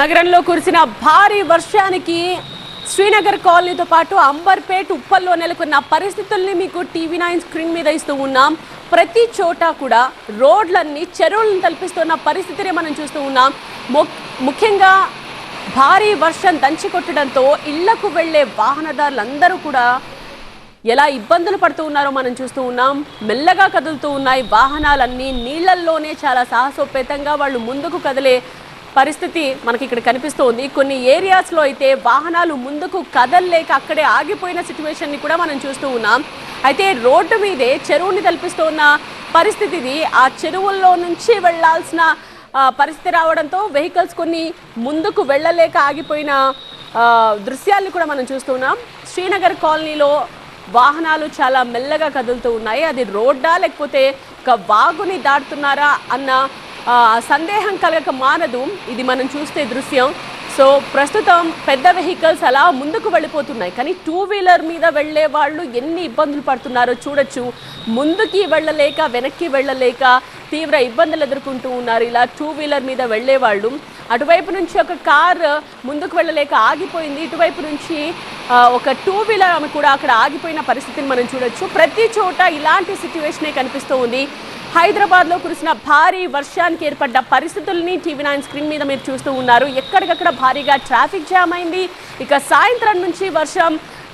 నగరంలో కురిసిన భారీ వర్షానికి శ్రీనగర్ కాలనీతో పాటు అంబర్పేట్ ఉప్పల్లో నెలకొన్న పరిస్థితుల్ని మీకు టీవీ నైన్ స్క్రీన్ మీద ఇస్తూ ఉన్నాం. ప్రతి చోట కూడా రోడ్లన్నీ చెరువులను తలపిస్తున్న పరిస్థితిని మనం చూస్తూ ఉన్నాం. ము- ముఖ్యంగా భారీ వర్షం దంచి కొట్టడంతో ఇళ్ళకు వెళ్ళే వాహనదారులందరూ కూడా ఎలా ఇబ్బందులు పడుతూ ఉన్నారో మనం చూస్తూ ఉన్నాం. మెల్లగా కదులుతూ ఉన్నాయి వాహనాలన్నీ. నీళ్ళల్లోనే చాలా సాహసోపేతంగా వాళ్ళు ముందుకు కదిలే పరిస్థితి మనకి ఇక్కడ కనిపిస్తోంది. కొన్ని ఏరియాస్లో అయితే వాహనాలు ముందుకు కదలలేక అక్కడే ఆగిపోయిన సిచ్యువేషన్ని కూడా మనం చూస్తూ ఉన్నాం. అయితే రోడ్డు మీదే చెరువుని తలపిస్తూ ఉన్న పరిస్థితిది ఆ చెరువుల్లో నుంచి వెళ్ళాల్సిన పరిస్థితి రావడంతో వెహికల్స్ కొన్ని ముందుకు వెళ్ళలేక ఆగిపోయిన ఆ, దృశ్యాల్ని కూడా మనం చూస్తున్నాం శ్రీనగర్ కాలనీలో వాహనాలు చాలా మెల్లగా కదులుతూ ఉన్నాయి. అది రోడ్డా లేకపోతే ఒక వాగుని దాటుతున్నారా అన్న సందేహం కలగక మానదు. ఇది మనం చూస్తే దృశ్యం. సో ప్రస్తుతం పెద్ద వెహికల్స్ అలా ముందుకు వెళ్ళిపోతున్నాయి. కానీ టూ వీలర్ మీద వెళ్ళే వాళ్ళు ఎన్ని ఇబ్బందులు పడుతున్నారో చూడొచ్చు. ముందుకి వెళ్ళలేక వెనక్కి వెళ్ళలేక తీవ్ర ఇబ్బందులు ఎదుర్కొంటూ ఉన్నారు. ఇలా టూ వీలర్ మీద వెళ్ళే వాళ్ళు. అటువైపు నుంచి ఒక కార్ ముందుకు వెళ్ళలేక ఆగిపోయింది. ఇటువైపు నుంచి ఒక టూ వీలర్ ఆమె కూడా అక్కడ ఆగిపోయిన పరిస్థితిని మనం చూడొచ్చు. ప్రతి చోట ఇలాంటి సిచ్యువేషనే కనిపిస్తూ ఉంది. హైదరాబాద్లో కురిసిన భారీ వర్షానికి ఏర్పడ్డ పరిస్థితుల్ని టీవీ నైన్ స్క్రీన్ మీద మీరు చూస్తూ ఉన్నారు. ఎక్కడికక్కడ భారీగా ట్రాఫిక్ జామ్ అయింది. ఇక సాయంత్రం నుంచి వర్షం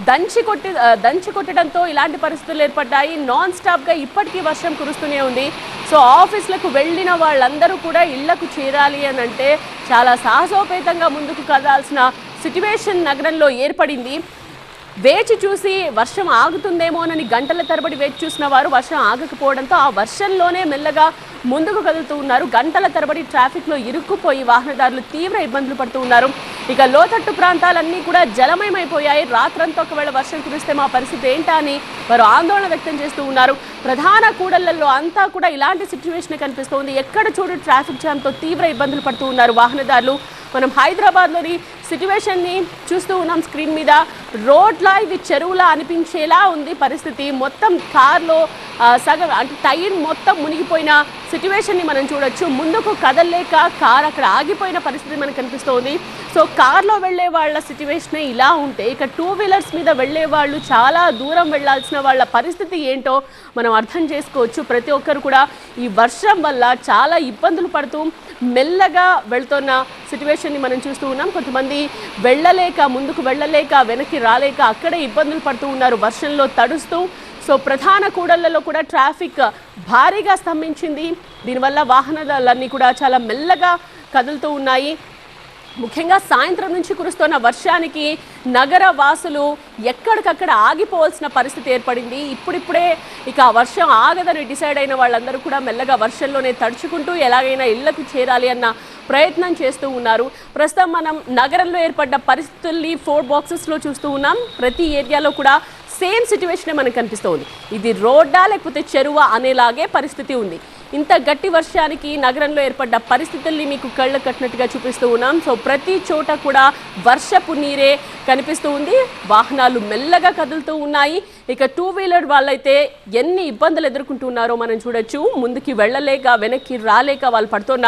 దంచి కొట్టి దంచి కొట్టడంతో ఇలాంటి పరిస్థితులు ఏర్పడ్డాయి. నాన్ స్టాప్గా ఇప్పటికీ వర్షం కురుస్తూనే ఉంది. సో ఆఫీసులకు వెళ్ళిన వాళ్ళందరూ కూడా ఇళ్ళకు చేరాలి అని అంటే చాలా సాహసోపేతంగా ముందుకు కదాల్సిన సిట్యువేషన్ నగరంలో ఏర్పడింది. వేచి చూసి వర్షం ఆగుతుందేమోనని గంటల తరబడి వేచి చూసిన వారు వర్షం ఆగకపోవడంతో ఆ వర్షంలోనే మెల్లగా ముందుకు కదులుతూ ఉన్నారు. గంటల తరబడి ట్రాఫిక్లో ఇరుక్కుపోయి వాహనదారులు తీవ్ర ఇబ్బందులు పడుతూ ఉన్నారు. ఇక లోతట్టు ప్రాంతాలన్నీ కూడా జలమయమైపోయాయి. రాత్రంతా ఒకవేళ వర్షం కురిస్తే మా పరిస్థితి ఏంటా అని వారు ఆందోళన వ్యక్తం చేస్తూ ఉన్నారు. ప్రధాన కూడళ్ళలో అంతా కూడా ఇలాంటి సిచ్యువేషన్ కనిపిస్తోంది. ఎక్కడ చూడు ట్రాఫిక్ జామ్తో తీవ్ర ఇబ్బందులు పడుతూ ఉన్నారు వాహనదారులు. మనం హైదరాబాద్లోని సిచ్యువేషన్ని చూస్తూ ఉన్నాం స్క్రీన్ మీద. రోడ్లా ఇవి చెరువులా అనిపించేలా ఉంది పరిస్థితి. మొత్తం కార్లో సగం అంటే టైర్ మొత్తం మునిగిపోయిన సిచ్యువేషన్ని మనం చూడొచ్చు. ముందుకు కదలలేక కార్ అక్కడ ఆగిపోయిన పరిస్థితి మనకు కనిపిస్తోంది. సో కార్లో వెళ్ళే వాళ్ళ సిచ్యువేషన్ ఇలా ఉంటే ఇక టూ వీలర్స్ మీద వెళ్ళే వాళ్ళు చాలా దూరం వెళ్ళాల్సిన వాళ్ళ పరిస్థితి ఏంటో మనం అర్థం చేసుకోవచ్చు. ప్రతి ఒక్కరు కూడా ఈ వర్షం వల్ల చాలా ఇబ్బందులు పడుతూ మెల్లగా వెళ్తున్న సిచ్యువేషన్ని మనం చూస్తూ ఉన్నాం. కొంతమంది వెళ్ళలేక ముందుకు వెళ్ళలేక వెనక్కి రాలేక అక్కడే ఇబ్బందులు పడుతూ ఉన్నారు. వర్షంలో తడుస్తూ సో ప్రధాన కూడళ్ళలో కూడా ట్రాఫిక్ భారీగా స్తంభించింది. దీనివల్ల వాహనాలన్నీ కూడా చాలా మెల్లగా కదులుతూ ఉన్నాయి. ముఖ్యంగా సాయంత్రం నుంచి కురుస్తున్న వర్షానికి నగర వాసులు ఎక్కడికక్కడ ఆగిపోవాల్సిన పరిస్థితి ఏర్పడింది. ఇప్పుడిప్పుడే ఇక ఆ వర్షం ఆగదని డిసైడ్ అయిన వాళ్ళందరూ కూడా మెల్లగా వర్షంలోనే తడుచుకుంటూ ఎలాగైనా ఇళ్ళకు చేరాలి అన్న ప్రయత్నం చేస్తూ ఉన్నారు. ప్రస్తుతం మనం నగరంలో ఏర్పడ్డ పరిస్థితుల్ని ఫోర్ బాక్సెస్లో చూస్తూ ఉన్నాం. ప్రతి ఏరియాలో కూడా సేమ్ సిచ్యువేషనే మనకు కనిపిస్తోంది. ఇది రోడ్డా లేకపోతే చెరువా అనేలాగే పరిస్థితి ఉంది. ఇంత గట్టి వర్షానికి నగరంలో ఏర్పడ్డ పరిస్థితుల్ని మీకు కళ్ళ కట్టినట్టుగా చూపిస్తూ ఉన్నాం. సో ప్రతి చోట కూడా వర్షపు నీరే కనిపిస్తూ ఉంది. వాహనాలు మెల్లగా కదులుతూ ఉన్నాయి. ఇక టూ వీలర్ వాళ్ళైతే ఎన్ని ఇబ్బందులు ఎదుర్కొంటున్నారో మనం చూడొచ్చు. ముందుకి వెళ్ళలేక వెనక్కి రాలేక వాళ్ళు పడుతున్న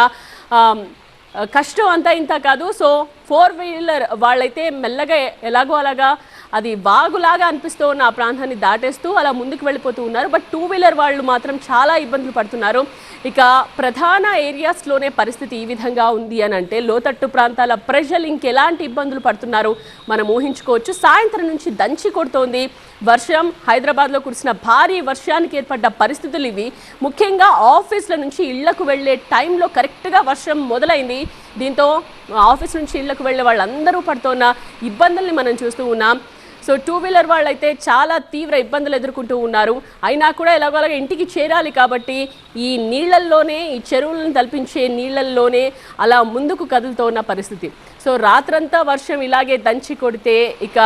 కష్టం అంతా ఇంత కాదు. సో ఫోర్ వీలర్ వాళ్ళైతే మెల్లగా ఎలాగో అలాగా అది వాగులాగా అనిపిస్తూ ఉన్న ఆ ప్రాంతాన్ని దాటేస్తూ అలా ముందుకు వెళ్ళిపోతూ ఉన్నారు. బట్ టూ వీలర్ వాళ్ళు మాత్రం చాలా ఇబ్బందులు పడుతున్నారు. ఇక ప్రధాన ఏరియాస్లోనే పరిస్థితి ఈ విధంగా ఉంది అని అంటే లోతట్టు ప్రాంతాల ప్రజలు ఇంకెలాంటి ఇబ్బందులు పడుతున్నారు మనం ఊహించుకోవచ్చు. సాయంత్రం నుంచి దంచి కొడుతోంది. వర్షం హైదరాబాద్లో కురిసిన భారీ వర్షానికి ఏర్పడ్డ పరిస్థితులు ఇవి. ముఖ్యంగా ఆఫీస్ల నుంచి ఇళ్ళకు వెళ్ళే టైంలో కరెక్ట్గా వర్షం మొదలైంది. దీంతో ఆఫీస్ నుంచి ఇళ్ళకు వెళ్ళే వాళ్ళందరూ పడుతున్న ఇబ్బందుల్ని మనం చూస్తూ ఉన్నాం. సో టూ వీలర్ వాళ్ళైతే చాలా తీవ్ర ఇబ్బందులు ఎదుర్కొంటూ ఉన్నారు. అయినా కూడా ఎలాగోలాగా ఇంటికి చేరాలి కాబట్టి ఈ నీళ్ళల్లోనే ఈ చెరువులను తలపించే నీళ్ళల్లోనే అలా ముందుకు కదులుతూ ఉన్న పరిస్థితి. సో రాత్రంతా వర్షం ఇలాగే దంచి కొడితే ఇక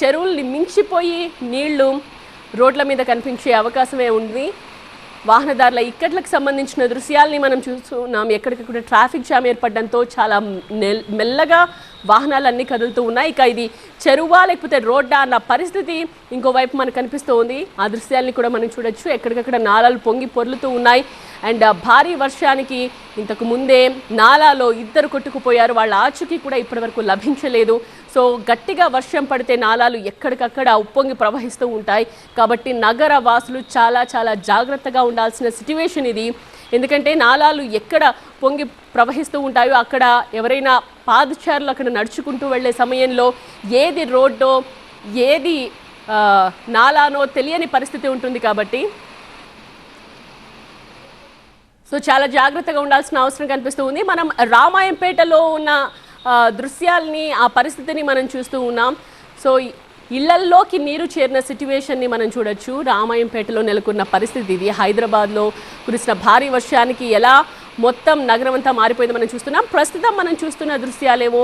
చెరువుల్ని మించిపోయి నీళ్ళు రోడ్ల మీద కనిపించే అవకాశమే ఉంది. వాహనదారుల ఇక్కట్లకు సంబంధించిన దృశ్యాల్ని మనం చూస్తున్నాం. ఎక్కడికక్కడ ట్రాఫిక్ జామ్ ఏర్పడడంతో చాలా మెల్లగా వాహనాలన్నీ కదులుతూ ఉన్నాయి. ఇక ఇది చెరువా లేకపోతే రోడ్డా అన్న పరిస్థితి ఇంకోవైపు మనకు కనిపిస్తూ ఉంది ఆ దృశ్యాల్ని కూడా మనం చూడొచ్చు. ఎక్కడికక్కడ నాలాలు పొంగి పొర్లుతూ ఉన్నాయి. అండ్ భారీ వర్షానికి ఇంతకు ముందే నాలాలో ఇద్దరు కొట్టుకుపోయారు. వాళ్ళ ఆచూకీ కూడా ఇప్పటివరకు లభించలేదు. సో గట్టిగా వర్షం పడితే నాలాలు ఎక్కడికక్కడ ఉప్పొంగి ప్రవహిస్తూ ఉంటాయి. కాబట్టి నగర వాసులు చాలా చాలా జాగ్రత్తగా ఉండాల్సిన సిట్యువేషన్ ఇది. ఎందుకంటే నాలాలు ఎక్కడ పొంగి ప్రవహిస్తూ ఉంటాయో అక్కడ ఎవరైనా పాదచారులు అక్కడ నడుచుకుంటూ వెళ్ళే సమయంలో ఏది రోడ్డో ఏది నాలానో తెలియని పరిస్థితి ఉంటుంది కాబట్టి. సో చాలా జాగ్రత్తగా ఉండాల్సిన అవసరం కనిపిస్తూ ఉంది. మనం రామాయంపేటలో ఉన్న దృశ్యాల్ని ఆ పరిస్థితిని మనం చూస్తూ ఉన్నాం. సో ఇళ్ళల్లోకి నీరు చేరిన సిట్యువేషన్ని మనం చూడొచ్చు. రామాయంపేటలో నెలకొన్న పరిస్థితి ఇది. హైదరాబాద్లో కురిసిన భారీ వర్షానికి ఎలా మొత్తం నగరం అంతా మారిపోయింది మనం చూస్తున్నాం. ప్రస్తుతం మనం చూస్తున్న దృశ్యాలేమో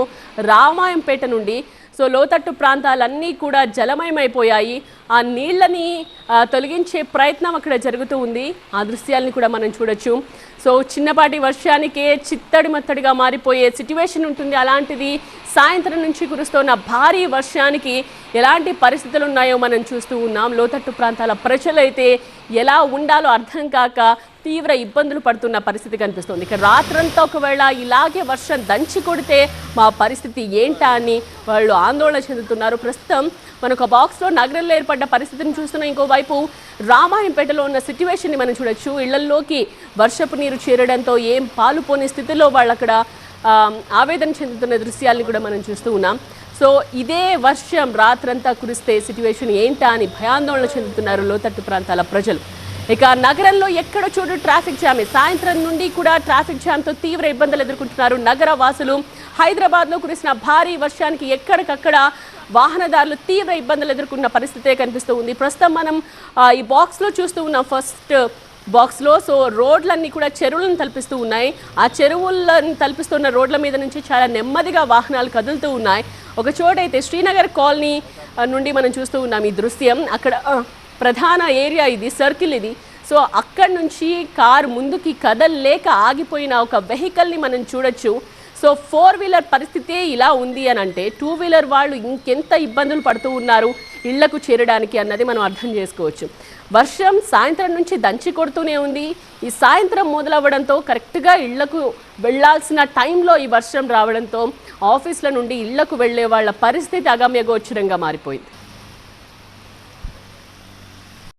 రామాయంపేట నుండి. సో లోతట్టు ప్రాంతాలన్నీ కూడా జలమయమైపోయాయి. ఆ నీళ్ళని తొలగించే ప్రయత్నం అక్కడ జరుగుతూ ఉంది. ఆ దృశ్యాల్ని కూడా మనం చూడొచ్చు. సో చిన్నపాటి వర్షానికే చిత్తడి మత్తడిగా మారిపోయే సిట్యువేషన్ ఉంటుంది. అలాంటిది సాయంత్రం నుంచి కురుస్తున్న భారీ వర్షానికి ఎలాంటి పరిస్థితులు ఉన్నాయో మనం చూస్తూ ఉన్నాం. లోతట్టు ప్రాంతాల ప్రజలైతే ఎలా ఉండాలో అర్థం కాక తీవ్ర ఇబ్బందులు పడుతున్న పరిస్థితి కనిపిస్తుంది. ఇక రాత్రంతా ఒకవేళ ఇలాగే వర్షం దంచి కొడితే మా పరిస్థితి ఏంటా అని వాళ్ళు ఆందోళన చెందుతున్నారు. ప్రస్తుతం మనకు బాక్స్లో నగరంలో ఏర్పడ్డ పరిస్థితిని చూస్తున్న ఇంకోవైపు రామాయంపేటలో ఉన్న సిట్యువేషన్ని మనం చూడొచ్చు. ఇళ్ళల్లోకి వర్షపు నీరు చేరడంతో ఏం పాలు పోని స్థితిలో వాళ్ళు అక్కడ ఆవేదన చెందుతున్న దృశ్యాల్ని కూడా మనం చూస్తూ ఉన్నాం. సో ఇదే వర్షం రాత్రంతా కురిస్తే సిచ్యువేషన్ ఏంటా అని భయాందోళన చెందుతున్నారు లోతట్టు ప్రాంతాల ప్రజలు. ఇక నగరంలో ఎక్కడ చూడు ట్రాఫిక్ జామ్. సాయంత్రం నుండి కూడా ట్రాఫిక్ జామ్తో తీవ్ర ఇబ్బందులు ఎదుర్కొంటున్నారు నగర వాసులు హైదరాబాద్లో కురిసిన భారీ వర్షానికి ఎక్కడికక్కడ వాహనదారులు తీవ్ర ఇబ్బందులు ఎదుర్కొన్న పరిస్థితే కనిపిస్తూ ఉంది. ప్రస్తుతం మనం ఈ బాక్స్లో చూస్తూ ఉన్నాం. ఫస్ట్ బాక్స్లో. సో రోడ్లన్నీ కూడా చెరువులను తలపిస్తూ ఉన్నాయి. ఆ చెరువులను తలపిస్తున్న రోడ్ల మీద నుంచి చాలా నెమ్మదిగా వాహనాలు కదులుతూ ఉన్నాయి. ఒక చోటైతే శ్రీనగర్ కాలనీ నుండి మనం చూస్తూ ఉన్నాం ఈ దృశ్యం. అక్కడ ప్రధాన ఏరియా ఇది సర్కిల్ ఇది. సో అక్కడి నుంచి కారు ముందుకి కదల్లేక ఆగిపోయిన ఒక వెహికల్ని మనం చూడొచ్చు. సో ఫోర్ వీలర్ పరిస్థితే ఇలా ఉంది అని అంటే టూ వీలర్ వాళ్ళు ఇంకెంత ఇబ్బందులు పడుతూ ఉన్నారు ఇళ్ళకు చేరడానికి అన్నది మనం అర్థం చేసుకోవచ్చు. వర్షం సాయంత్రం నుంచి దంచి కొడుతూనే ఉంది. ఈ సాయంత్రం మొదలవ్వడంతో కరెక్ట్గా ఇళ్ళకు వెళ్ళాల్సిన టైంలో ఈ వర్షం రావడంతో ఆఫీసుల నుండి ఇళ్ళకు వెళ్ళే వాళ్ళ పరిస్థితి అగమ్యగోచరంగా మారిపోయింది.